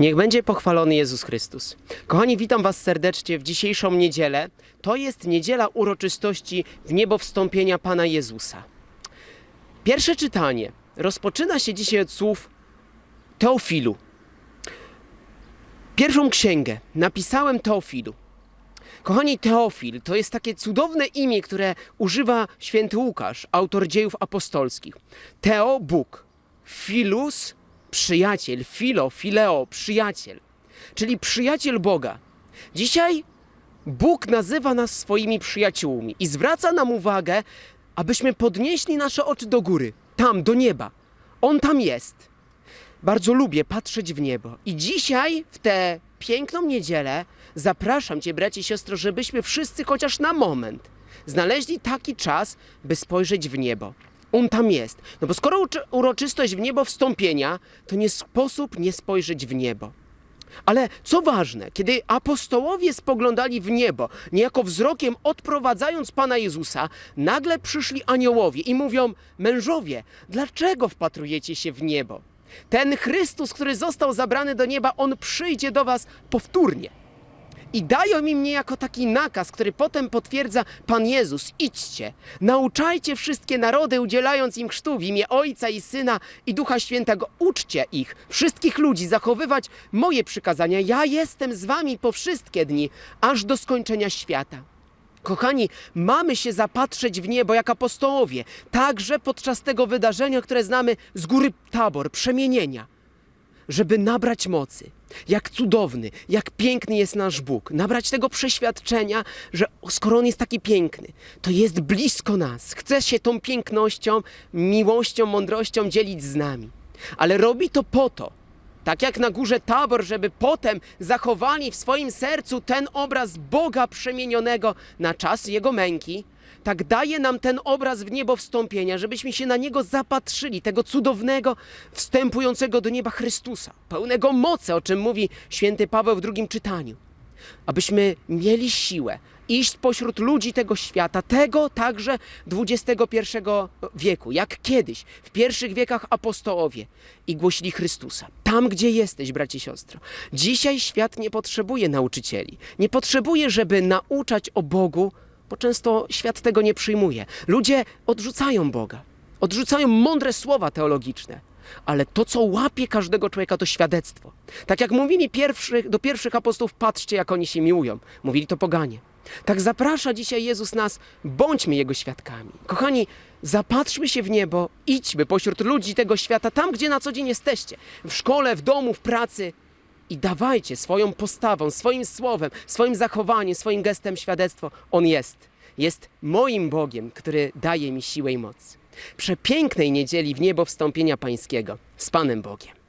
Niech będzie pochwalony Jezus Chrystus. Kochani, witam Was serdecznie w dzisiejszą niedzielę. To jest niedziela uroczystości w niebo wstąpienia Pana Jezusa. Pierwsze czytanie rozpoczyna się dzisiaj od słów Teofilu. Pierwszą księgę napisałem Teofilu. Kochani, Teofil to jest takie cudowne imię, które używa święty Łukasz, autor dziejów apostolskich. Teo, Bóg. Filus, przyjaciel. Filo, fileo, przyjaciel. Czyli przyjaciel Boga. Dzisiaj Bóg nazywa nas swoimi przyjaciółmi i zwraca nam uwagę, abyśmy podnieśli nasze oczy do góry, tam, do nieba. On tam jest. Bardzo lubię patrzeć w niebo. I dzisiaj, w tę piękną niedzielę, zapraszam Cię, bracie i siostro, żebyśmy wszyscy chociaż na moment znaleźli taki czas, by spojrzeć w niebo. On tam jest. No bo skoro uroczystość w niebo wstąpienia, to nie sposób nie spojrzeć w niebo. Ale co ważne, kiedy apostołowie spoglądali w niebo, niejako wzrokiem odprowadzając Pana Jezusa, nagle przyszli aniołowie i mówią: Mężowie, dlaczego wpatrujecie się w niebo? Ten Chrystus, który został zabrany do nieba, on przyjdzie do Was powtórnie. I dają im niejako taki nakaz, który potem potwierdza Pan Jezus: idźcie, nauczajcie wszystkie narody, udzielając im chrztu w imię Ojca i Syna i Ducha Świętego. Uczcie ich, wszystkich ludzi, zachowywać moje przykazania. Ja jestem z wami po wszystkie dni, aż do skończenia świata. Kochani, mamy się zapatrzeć w niebo jak apostołowie, także podczas tego wydarzenia, które znamy z góry Tabor, przemienienia żeby nabrać mocy. Jak cudowny, jak piękny jest nasz Bóg. Nabrać tego przeświadczenia, że skoro On jest taki piękny, to jest blisko nas. Chce się tą pięknością, miłością, mądrością dzielić z nami. Ale robi to po to, tak jak na górze Tabor, żeby potem zachowali w swoim sercu ten obraz Boga przemienionego na czas Jego męki, tak daje nam ten obraz w niebo wstąpienia, żebyśmy się na niego zapatrzyli, tego cudownego, wstępującego do nieba Chrystusa, pełnego mocy, o czym mówi święty Paweł w drugim czytaniu. Abyśmy mieli siłę iść pośród ludzi tego świata, tego także XXI wieku, jak kiedyś, w pierwszych wiekach apostołowie i głosili Chrystusa. Tam, gdzie jesteś, bracie i siostro. Dzisiaj świat nie potrzebuje nauczycieli. Nie potrzebuje, żeby nauczać o Bogu, bo często świat tego nie przyjmuje. Ludzie odrzucają Boga, odrzucają mądre słowa teologiczne. Ale to, co łapie każdego człowieka, to świadectwo. Tak jak mówili pierwszych, do pierwszych apostołów, patrzcie, jak oni się miłują. Mówili to poganie. Tak zaprasza dzisiaj Jezus nas, bądźmy Jego świadkami. Kochani, zapatrzmy się w niebo, idźmy pośród ludzi tego świata, tam, gdzie na co dzień jesteście. W szkole, w domu, w pracy. I dawajcie swoją postawą, swoim słowem, swoim zachowaniem, swoim gestem świadectwo. On jest. Jest moim Bogiem, który daje mi siłę i moc. Przepięknej niedzieli w niebo wstąpienia Pańskiego z Panem Bogiem.